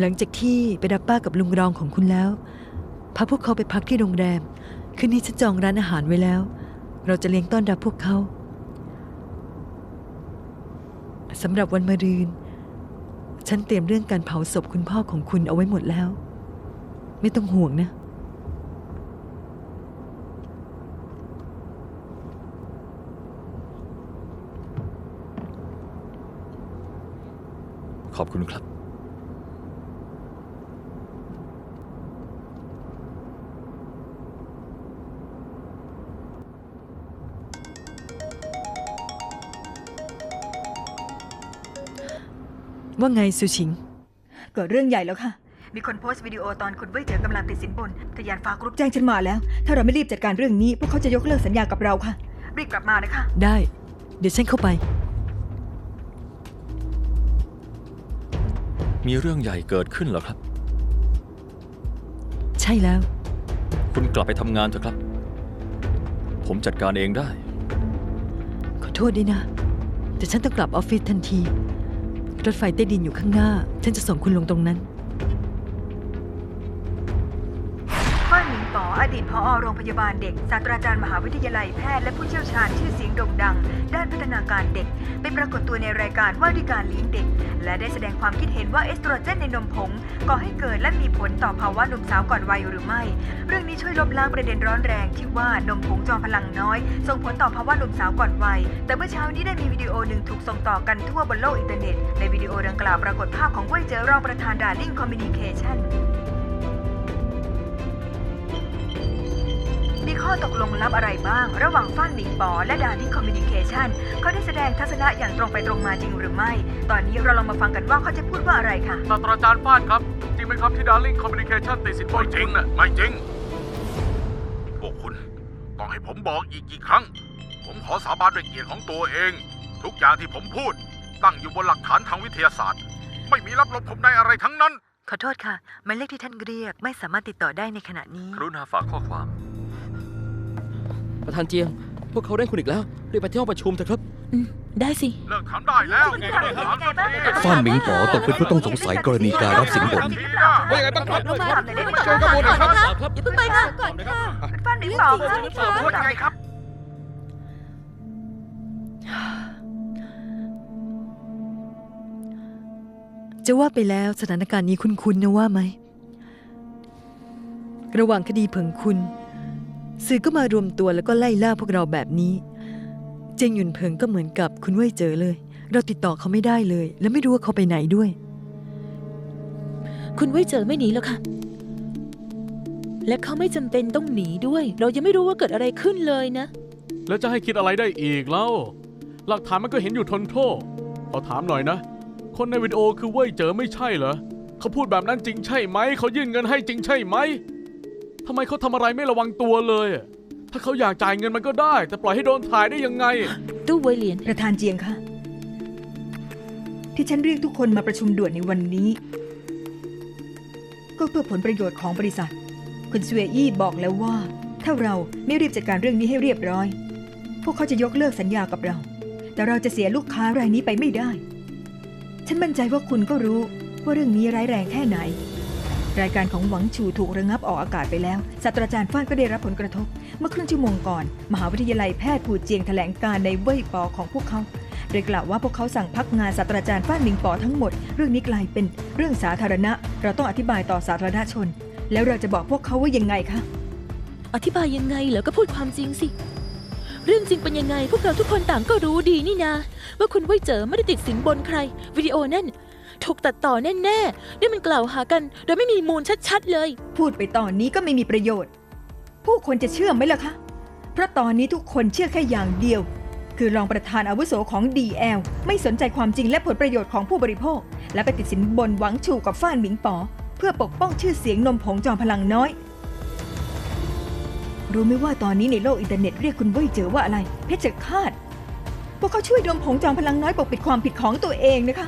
หลังจากที่ไปรับป้ากับลุงรองของคุณแล้วพาพวกเขาไปพักที่โรงแรม คืนนี้ฉันจองร้านอาหารไว้แล้ว เราจะเลี้ยงต้อนรับพวกเขาสำหรับวันมะรืน ฉันเตรียมเรื่องการเผาศพคุณพ่อของคุณเอาไว้หมดแล้ว ไม่ต้องห่วงนะ ขอบคุณครับ ว่าไงสุชิง เกิดเรื่องใหญ่แล้วค่ะ มีคนโพสต์วิดีโอตอนคุณเว่ยเจอกำลังติดสินบนทยานฟ้ากรุ๊ปแจ้งฉันมาแล้ว ถ้าเราไม่รีบจัดการเรื่องนี้ พวกเขาจะยกเลิกสัญญากับเราค่ะ รีบกลับมานะคะ ได้ เดี๋ยวฉันเข้าไป มีเรื่องใหญ่เกิดขึ้นเหรอครับ ใช่แล้ว คุณกลับไปทำงานเถอะครับ ผมจัดการเองได้ ขอโทษด้วยนะ แต่ฉันต้องกลับออฟฟิศทันที รถไฟใต้ดินอยู่ข้างหน้า ฉันจะส่งคุณลงตรงนั้น ฝ้ายหมิงป๋ออดีตผอโรงพยาบาลเด็กศาสตราจารย์มหาวิทยาลัยแพทย์และผู้เชี่ยวชาญชื่อเสียงโด่งดัง ด้านพัฒนาการเด็ก ไปปรากฏตัวในรายการว่าด้วยการเลี้ยงเด็ก และได้แสดงความคิดเห็นว่าเอสโตรเจนในนมผงก่อให้เกิดและมีผลต่อภาวะหนุ่มสาวก่อนวัยหรือไม่ เรื่องนี้ช่วยลบล้างประเด็นร้อนแรงที่ว่านมผงจอมพลังน้อย ส่งผลต่อภาวะหนุ่มสาวก่อนวัย แต่เมื่อเช้านี้ได้มีวิดีโอหนึ่งถูกส่งต่อกันทั่วบนโลกอินเทอร์เน็ตในวิดีโอดังกล่าวปรากฏภาพของเว่ยเจอรองประธานดาร์ลิงคอมมิวนิเคชัน ข้อตกลงลับอะไรบ้าง ระหว่างฟ้านหมิงปอและดาริ่งคอมมิวนิเคชันเขาได้แสดงทัศนะอย่างตรงไปตรงมาจริงหรือไม่ ตอนนี้เราลองมาฟังกันว่าเขาจะพูดว่าอะไรค่ะศาสตราจารย์ฟ้านครับ จริงไหมครับที่ดาร์ลิงคอมมิวนิเคชันติดสินบไม่นจริงคุณน่ะไม่จริงพวกคุณต้องให้ผมบอกอีกกี่ครั้ง ผมขอสาบานด้วยเกียรติของตัวเอง ทุกอย่างที่ผมพูด ตั้งอยู่บนหลักฐานทางวิทยาศาสตร์ ไม่มีรับลมผมในอะไรทั้งนั้น ขอโทษค่ะหมายเลขที่ท่านเรียกไม่สามารถติดต่อได้ในขณะนี้ กรุณาฝากข้อความ ประธานเจียง พวกเขาเร่งคุณอีกแล้วรีบไปที่ห้องประชุมเถอะครับได้สิ เลิกทำได้แล้วฟ้านหมิงป๋อตกเป็นผู้ต้องสงสัยกรณีการรับสินบน ว่ายังไงบ้างครับลงมาถามหน่อยได้ไหมเชิญข้อมูลหน่อยครับอย่าเพิ่งไปค่ะก่อนค่ะฟ้านหมิงปอเรื่องจริงฟ้านหมิงปอพูดยังไงครับ จะว่าไปแล้วสถานการณ์นี้คุ้นๆนะว่าไหม ระหว่างคดีเผิงคุณ สื่อก็มารวมตัวแล้วก็ไล่ล่าพวกเราแบบนี้ เจงหยุนเผิงก็เหมือนกับคุณเว่ยเจอเลย เราติดต่อเขาไม่ได้เลย และไม่รู้ว่าเขาไปไหนด้วย คุณเว่ยเจอไม่หนีแล้วค่ะ และเขาไม่จำเป็นต้องหนีด้วย เรายังไม่รู้ว่าเกิดอะไรขึ้นเลยนะ แล้วจะให้คิดอะไรได้อีกเล่า หลักฐานมันก็เห็นอยู่ทนโทษขอถามหน่อยนะ คนในวิดีโอคือเว่ยเจอไม่ใช่เหรอ เขาพูดแบบนั้นจริงใช่ไหม เขายื่นเงินให้จริงใช่ไหม ทำไมเขาทำอะไรไม่ระวังตัวเลยอะถ้าเขาอยากจ่ายเงินมันก็ได้ แต่ปล่อยให้โดนถ่ายได้ยังไง ตู้เวยเหรียญประธานเจียงค่ะที่ฉันเรียกทุกคนมาประชุมด่วนในวันนี้ ก็เพื่อผลประโยชน์ของบริษัท คุณสเวอี้บอกแล้วว่า ถ้าเราไม่รีบจัดการเรื่องนี้ให้เรียบร้อย พวกเขาจะยกเลิกสัญญากับเรา แต่เราจะเสียลูกค้ารายนี้ไปไม่ได้ ฉันมั่นใจว่าคุณก็รู้ว่าเรื่องนี้ร้ายแรงแค่ไหน รายการของหวังชูถูกระงับออกอากาศไปแล้วศาสตราจารย์ฟ้านก็ได้รับผลกระทบ เมื่อครึ่งชั่วโมงก่อน มหาวิทยาลัยแพทย์ผูเจียงแถลงการในเว่ยปอของพวกเขาโดยกล่าวว่าพวกเขาสั่งพักงานศาสตราจารย์ฟ้านหมิงปอทั้งหมด เรื่องนี้กลายเป็นเรื่องสาธารณะ เราต้องอธิบายต่อสาธารณชน แล้วเราจะบอกพวกเขาว่ายังไงคะอธิบายยังไงเหรอก็พูดความจริงสิเรื่องจริงเป็นยังไง พวกเราทุกคนต่างก็รู้ดีนี่นา ว่าคุณเว่ยเจอไม่ได้ติดสินบนใคร วิดีโอนั่น ถูกตัดต่อแน่ๆนี่มันกล่าวหากัน โดยไม่มีมูลชัดๆเลย พูดไปตอนนี้ก็ไม่มีประโยชน์ ผู้คนจะเชื่อไหมล่ะคะ เพราะตอนนี้ทุกคนเชื่อแค่อย่างเดียว คือรองประธานอาวุโสของ DL ไม่สนใจความจริงและผลประโยชน์ของผู้บริโภค และไปติดสินบนหวังชูกับฟ้านหมิงป๋อเพื่อปกป้องชื่อเสียงนมผงจอมพลังน้อย รู้ไหมว่าตอนนี้ในโลกอินเทอร์เน็ตเรียกคุณเว่ยเจอว่าอะไร เพชฌฆาตพวกเขาช่วยนมผงจอมพลังน้อยปกปิดความผิดของตัวเองนะคะ